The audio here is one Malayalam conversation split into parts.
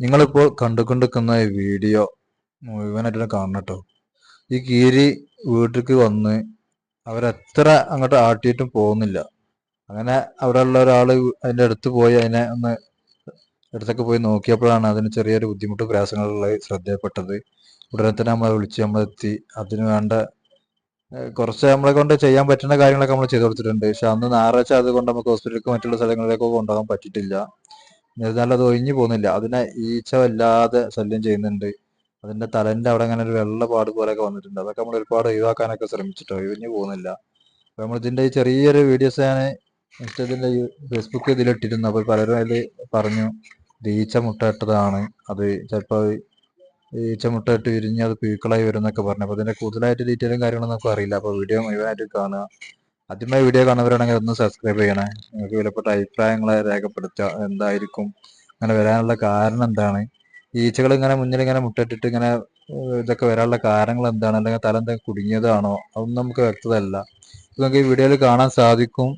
നിങ്ങളിപ്പോൾ കണ്ടുകൊണ്ടിരിക്കുന്ന ഈ വീഡിയോ മുഴുവനായിട്ട് കാണണം കേട്ടോ ഈ കീരി വീട്ടിലേക്ക് വന്ന് അവരെത്ര അങ്ങോട്ട് ആട്ടിയിട്ടും പോകുന്നില്ല. അങ്ങനെ അവിടെ ഉള്ള ഒരാൾ അതിന്റെ അടുത്ത് പോയി അതിനെ ഒന്ന് അടുത്തൊക്കെ പോയി നോക്കിയപ്പോഴാണ് അതിന് ചെറിയൊരു ബുദ്ധിമുട്ട് പ്രയാസങ്ങളുള്ള ശ്രദ്ധയപ്പെട്ടത് ഉടനെ തന്നെ നമ്മളെ വിളിച്ച് നമ്മളെത്തി അതിന് വേണ്ട കുറച്ച് നമ്മളെ കൊണ്ട് ചെയ്യാൻ പറ്റുന്ന കാര്യങ്ങളൊക്കെ നമ്മൾ ചെയ്തു കൊടുത്തിട്ടുണ്ട്. പക്ഷെ അന്ന് ഞായറാഴ്ച അതുകൊണ്ട് നമുക്ക് ഹോസ്പിറ്റലിലേക്ക് മറ്റുള്ള സ്ഥലങ്ങളിലേക്കോ കൊണ്ടുപോകാൻ പറ്റിയിട്ടില്ല. എന്നിരുന്നാലും അത് ഒഴിഞ്ഞു പോകുന്നില്ല. അതിനെ ഈച്ച വല്ലാതെ ശല്യം ചെയ്യുന്നുണ്ട്. അതിന്റെ തലന്റെ അവിടെ അങ്ങനെ ഒരു വെള്ള പാട് പോലെയൊക്കെ വന്നിട്ടുണ്ട്. അതൊക്കെ നമ്മൾ ഒരുപാട് ഒഴിവാക്കാനൊക്കെ ശ്രമിച്ചിട്ടോ? ഒഴിഞ്ഞു പോകുന്നില്ല. അപ്പൊ നമ്മൾ ഇതിന്റെ ഈ ചെറിയൊരു വീഡിയോസ് ഞാൻ ഇൻസ്റ്റത്തിന്റെ ഫേസ്ബുക്ക് ഇതിലിട്ടിരുന്നു അപ്പോൾ പലരും അതിൽ പറഞ്ഞു ഈച്ച മുട്ടയിട്ടതാണ്. അത് ചിലപ്പോൾ ഈച്ച മുട്ടയിട്ട് വിരിഞ്ഞ് അത് പീക്കളായി വരും എന്നൊക്കെ പറഞ്ഞു. അപ്പോൾ ഇതിന്റെ കൂടുതലായിട്ട് ഡീറ്റെയിലും കാര്യങ്ങളൊന്നും നമുക്ക് അറിയില്ല അപ്പോൾ വീഡിയോ മുഴുവനായിട്ട് കാണുക. ആദ്യമായി വീഡിയോ കാണുന്നവരാണെങ്കിൽ ഒന്ന് സബ്സ്ക്രൈബ് ചെയ്യണേ. നിങ്ങൾക്ക് വിലപ്പെട്ട അഭിപ്രായങ്ങളെ രേഖപ്പെടുത്തുക. എന്തായിരിക്കും? അങ്ങനെ വരാനുള്ള കാരണം എന്താണ്? ഈച്ചകൾ ഇങ്ങനെ മുന്നിൽ ഇങ്ങനെ മുട്ടിട്ടിട്ട് ഇങ്ങനെ ഇതൊക്കെ വരാനുള്ള കാരണങ്ങൾ എന്താണ്? അല്ലെങ്കിൽ തല എന്തെങ്കിലും കുടുങ്ങിയതാണോ? അതൊന്നും നമുക്ക് വ്യക്തത അല്ല നമുക്ക് ഈ വീഡിയോയിൽ കാണാൻ സാധിക്കും.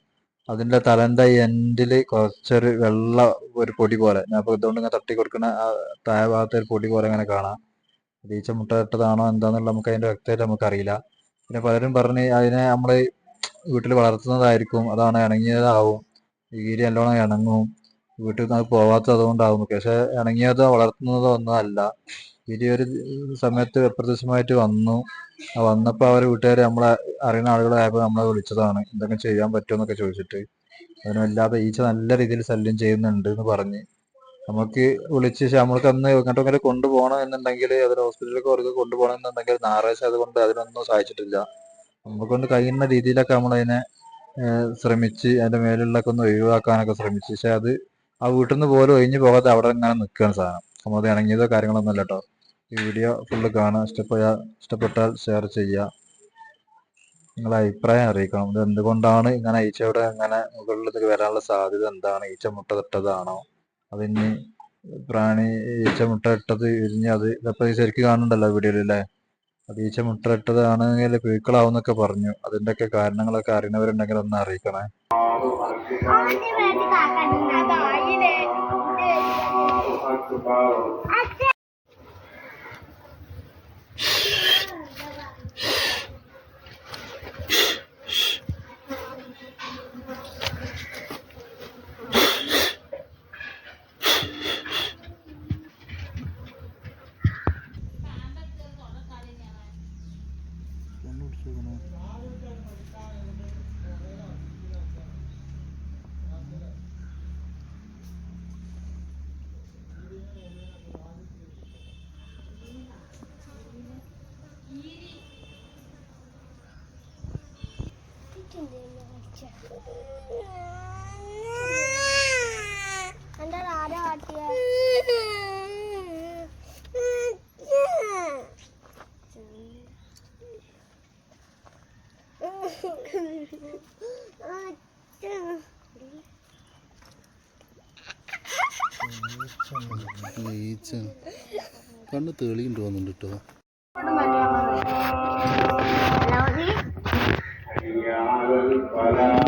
അതിന്റെ തലന്റെ എൻഡിൽ കുറച്ചൊരു വെള്ള ഒരു പൊടി പോലെ. ഞാൻ ഇപ്പോൾ ഇതുകൊണ്ട് ഇങ്ങനെ തട്ടി കൊടുക്കുന്ന ആ താഴെ ഭാഗത്തെ ഒരു പൊടി പോലെ ഇങ്ങനെ കാണാം. ഈച്ച മുട്ടയിട്ടതാണോ എന്താണെന്നുള്ള നമുക്ക് അതിന്റെ വ്യക്തമായിട്ട് നമുക്കറിയില്ല. പിന്നെ പലരും പറഞ്ഞ് അതിനെ നമ്മൾ വീട്ടിൽ വളർത്തുന്നതായിരിക്കും അതാണ് ഇണങ്ങിയതാവും. ഈരി നല്ലോണം ഇണങ്ങും. വീട്ടിൽ നിന്ന് അത് പോവാത്തത് അതുകൊണ്ടാവും പക്ഷെ ഇണങ്ങിയതോ വളർത്തുന്നതോ ഒന്നും അല്ല ഈരി ഒരു സമയത്ത് അപ്രത്യക്ഷമായിട്ട് വന്നു. വന്നപ്പോൾ അവർ വീട്ടുകാർ നമ്മളെ അറിയുന്ന ആളുകളായപ്പോൾ നമ്മളെ വിളിച്ചതാണ്. എന്തൊക്കെ ചെയ്യാൻ പറ്റുമോ? എന്നൊക്കെ ചോദിച്ചിട്ട്. അതിനല്ലാതെ ഈച്ച നല്ല രീതിയിൽ ശല്യം ചെയ്യുന്നുണ്ട് എന്ന് പറഞ്ഞ്. നമുക്ക് വിളിച്ച് നമ്മൾക്ക് അന്ന് ഇങ്ങോട്ടും ഇങ്ങനെ കൊണ്ടുപോകണം എന്നുണ്ടെങ്കിൽ അതിന് ഹോസ്പിറ്റലിലേക്ക് അവർക്ക് കൊണ്ടുപോകണം എന്നുണ്ടെങ്കിൽ ഞായറാഴ്ച അതുകൊണ്ട് അതിനൊന്നും സഹായിച്ചിട്ടില്ല. നമ്മളെ കൊണ്ട് കഴിയുന്ന രീതിയിലൊക്കെ ഏഹ് ശ്രമിച്ച് അതിന്റെ മേലുള്ളൊക്കെ ഒന്ന് ഒഴിവാക്കാനൊക്കെ ശ്രമിച്ച്. പക്ഷെ അത് ആ വീട്ടിൽ നിന്ന് പോലും ഒഴിഞ്ഞു പോകാതെ അവിടെ ഇങ്ങനെ നിൽക്കുകയാണ് സാധനം. നമ്മൾ ഇണങ്ങിയതോ കാര്യങ്ങളൊന്നും അല്ല കേട്ടോ ഈ വീഡിയോ ഫുള്ള് കാണുക ഇഷ്ടപ്പെടാ ഇഷ്ടപ്പെട്ടാൽ ഷെയർ ചെയ്യുക. നിങ്ങളെ അഭിപ്രായം അറിയിക്കണം. ഇത് എന്തുകൊണ്ടാണ് ഇങ്ങനെ ഈച്ചയുടെ ഇങ്ങനെ മുകളിലേക്ക് വരാനുള്ള സാധ്യത എന്താണ്? ഈച്ച മുട്ട തൊട്ടതാണോ? അതിന് പ്രാണി ഈച്ച മുട്ട ഇട്ടത് ഇരിഞ്ഞ് അത് ഇതപ്പോൾ ശരിക്കും കാണുന്നുണ്ടല്ലോ വീഡിയോയിൽ അല്ലേ? അത് ഈച്ച മുട്ട പറഞ്ഞു. പുഴുക്കളാവുന്നൊക്കെ പറഞ്ഞു അതിന്റെയൊക്കെ കാരണങ്ങളൊക്കെ അറിയുന്നവരുണ്ടെങ്കിൽ ഒന്ന് അറിയിക്കണേ കണ്ണ് തെളിയുണ്ട് വന്നിട്ട് കേട്ടോ. ഹലോ